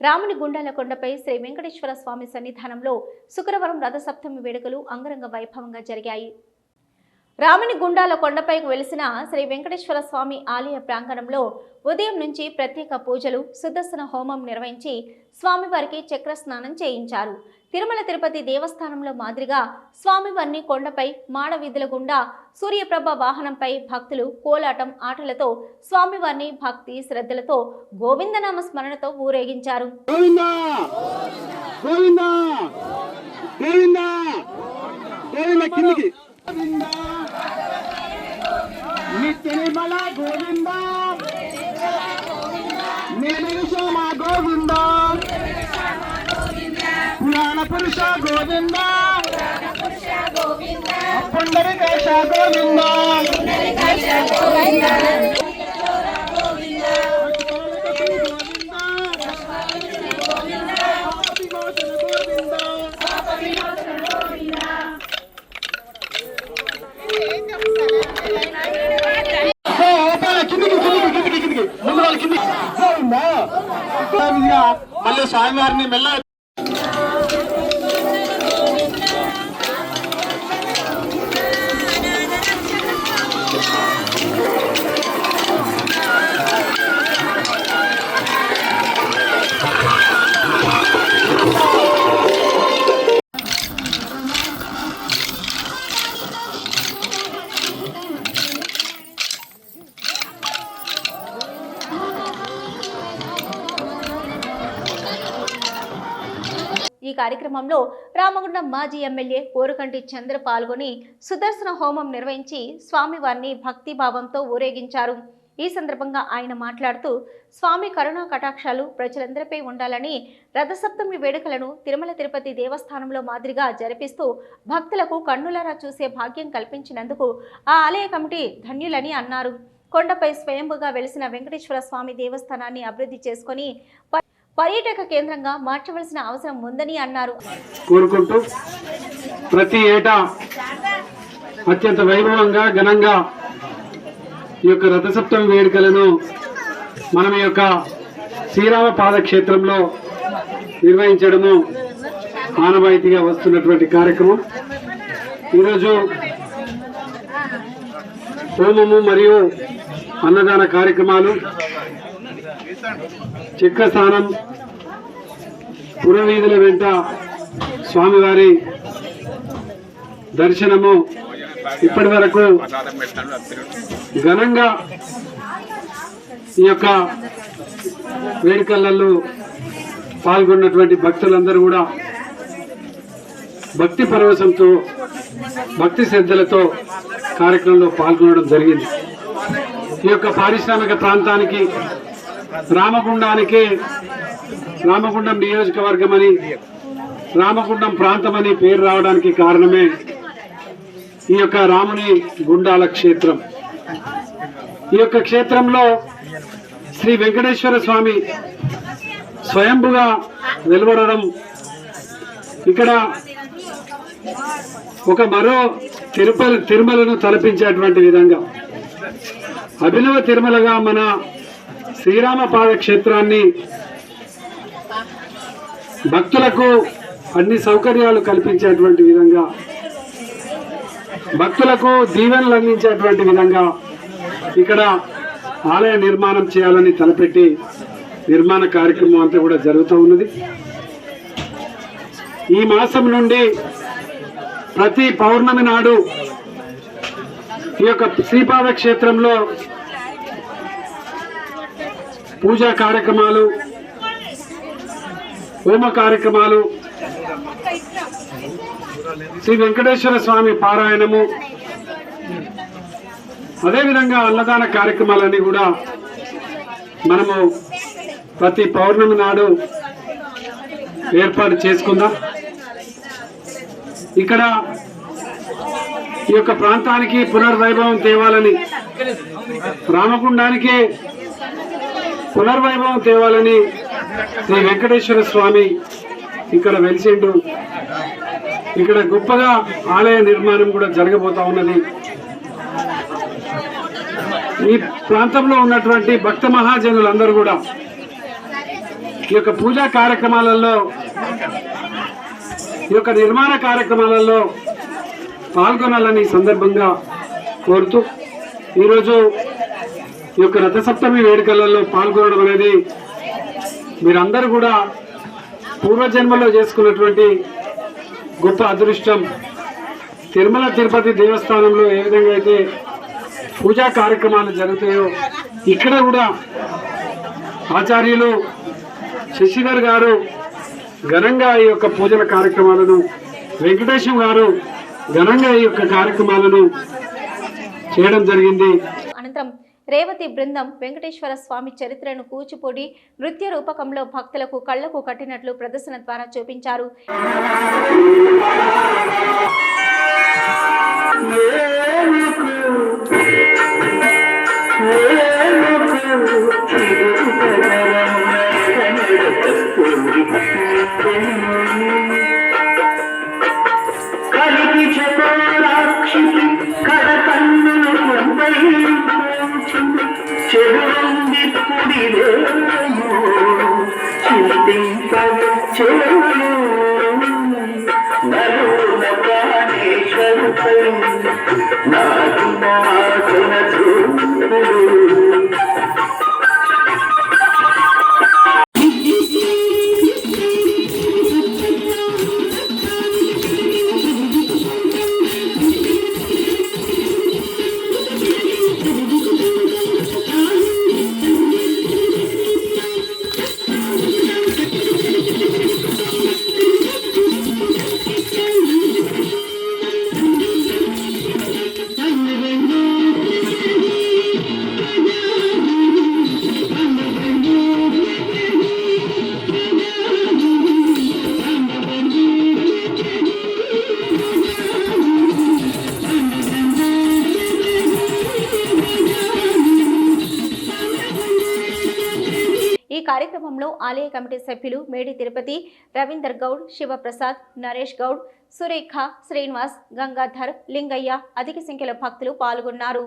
రాముని గుండాల కొండపై శ్రీ వెంకటేశ్వర స్వామి సన్నిధానంలో శుక్రవారం రథసప్తమి వేడుకలు అంగరంగ వైభవంగా జరిగాయి. రాముని గుండాల కొండపైకి వెలిసిన శ్రీ వెంకటేశ్వర స్వామి ఆలయ ప్రాంగణంలో ఉదయం నుంచి ప్రత్యేక పూజలు సుదర్శన హోమం నిర్వహించి స్వామివారికి చక్ర స్నానం చేయించారు. తిరుమల తిరుపతి దేవస్థానంలో మాదిరిగా స్వామివారిని కొండపై మాడ వీధుల గుండా సూర్యప్రభ వాహనంపై భక్తులు కోలాటం ఆటలతో స్వామివారిని భక్తి శ్రద్ధలతో గోవిందనామ స్మరణతో ఊరేగించారు. గోవింద! వాళ్ళు కిందికి. గోవిందా విధిగా మళ్ళీ స్వామివారిని మెల్ల కార్యక్రమంలో రామగుండం మాజీ ఎమ్మెల్యే కోరుకంటి చంద్ర పాల్గొని సుదర్శన హోమం నిర్వహించి స్వామివారిని భక్తిభావంతో ఊరేగించారు. ఈ సందర్భంగా ఆయన మాట్లాడుతూ స్వామి కరుణా కటాక్షాలు ప్రజలందరిపై ఉండాలని రథసప్తమి వేడుకలను తిరుమల తిరుపతి దేవస్థానంలో మాదిరిగా జరిపిస్తూ భక్తులకు కన్నులారా చూసే భాగ్యం కల్పించినందుకు ఆ ఆలయ కమిటీ ధన్యులని అన్నారు. కొండపై స్వయంభుగా వెలిసిన వెంకటేశ్వర స్వామి దేవస్థానాన్ని అభివృద్ధి చేసుకొని పర్యాటక కేంద్రంగా మార్చవలసిన అవసరం ఉందని అన్నారు. కోరుకుంటూ ప్రతి ఏటా అత్యంత వైభవంగా ఘనంగా ఈ యొక్క రథసప్తమి వేడుకలను మనం ఈ యొక్క శ్రీరామ పాదక్షేత్రంలో నిర్వహించడము ఆనవాయితీగా వస్తున్నటువంటి కార్యక్రమం. ఈరోజు హోమము మరియు అన్నదాన కార్యక్రమాలు చిక్క స్థానం పురవీధుల వెంట స్వామివారి దర్శనము ఇప్పటి వరకు ఘనంగా ఈ యొక్క వేడుకలలో పాల్గొన్నటువంటి భక్తులందరూ కూడా భక్తి పరవశంతో భక్తి శ్రద్ధలతో కార్యక్రమంలో పాల్గొనడం జరిగింది. ఈ యొక్క పారిశ్రామిక ప్రాంతానికి రామగుండానికి రామగుండం నియోజకవర్గం అని రామగుండం ప్రాంతం అని పేరు రావడానికి కారణమే ఈ యొక్క రాముని గుండాల క్షేత్రం. ఈ యొక్క క్షేత్రంలో శ్రీ వెంకటేశ్వర స్వామి స్వయంభుగా వెలువడడం ఇక్కడ ఒక మరో తిరుపతి తిరుమలను తలపించేటువంటి విధంగా. అభినవ తిరుమలగా మన శ్రీరామ పాద క్షేత్రాన్ని భక్తులకు అన్ని సౌకర్యాలు కల్పించేటువంటి విధంగా భక్తులకు దీవెనలు అందించేటువంటి విధంగా ఇక్కడ ఆలయ నిర్మాణం చేయాలని తలపెట్టి నిర్మాణ కార్యక్రమం అంతా కూడా జరుగుతూ ఉన్నది. ఈ మాసం నుండి ప్రతి పౌర్ణమి నాడు ఈ యొక్క శ్రీపాద క్షేత్రంలో పూజా కార్యక్రమాలు హోమ కార్యక్రమాలు. శ్రీ వెంకటేశ్వర స్వామి పారాయణము. అదేవిధంగా అన్నదాన కార్యక్రమాలన్నీ కూడా మనము ప్రతి పౌర్ణమి నాడు ఏర్పాటు చేసుకుందాం. ఇక్కడ ఈ యొక్క ప్రాంతానికి పునర్వైభవం తేవాలని రామగుండానికి పునర్వైభవం తేవాలని శ్రీ వెంకటేశ్వర స్వామి ఇక్కడ వెలిసిండు. ఇక్కడ గొప్పగా ఆలయ నిర్మాణం కూడా జరగబోతా ఉన్నది. ఈ ప్రాంతంలో ఉన్నటువంటి భక్త మహాజనులందరూ కూడా ఈ యొక్క పూజా కార్యక్రమాలలో ఈ యొక్క నిర్మాణ కార్యక్రమాలలో పాల్గొనాలని సందర్భంగా కోరుతూ ఈరోజు ఈ యొక్క రథసప్తమి వేడుకలలో పాల్గొనడం అనేది మీరందరూ కూడా పూర్వజన్మలో చేసుకున్నటువంటి గొప్ప అదృష్టం. తిరుమల తిరుపతి దేవస్థానంలో ఏ విధంగా అయితే పూజా కార్యక్రమాలు జరుగుతాయో ఇక్కడ కూడా ఆచార్యులు శశిధర్ గారు ఘనంగా ఈ యొక్క పూజల కార్యక్రమాలను వెంకటేశం గారు ఘనంగా ఈ యొక్క కార్యక్రమాలను చేయడం జరిగింది. రేవతి బృందం వెంకటేశ్వర స్వామి చరిత్రను కూచిపూడి నృత్య రూపకంలో భక్తులకు కళ్ళకు కట్టినట్లు ప్రదర్శన ద్వారా చూపించారు. కలికి కుడిలేమో చింతింపచేరు నలున ప్రాణేశ్వరుపై నాకు మాసిన చూడు. కార్యక్రమంలో ఆలయ కమిటీ సభ్యులు మేడి తిరుపతి రవీందర్ గౌడ్ శివప్రసాద్ నరేష్ గౌడ్ సురేఖ శ్రీనివాస్ గంగాధర్ లింగయ్య అధిక సంఖ్యలో భక్తులు పాల్గొన్నారు.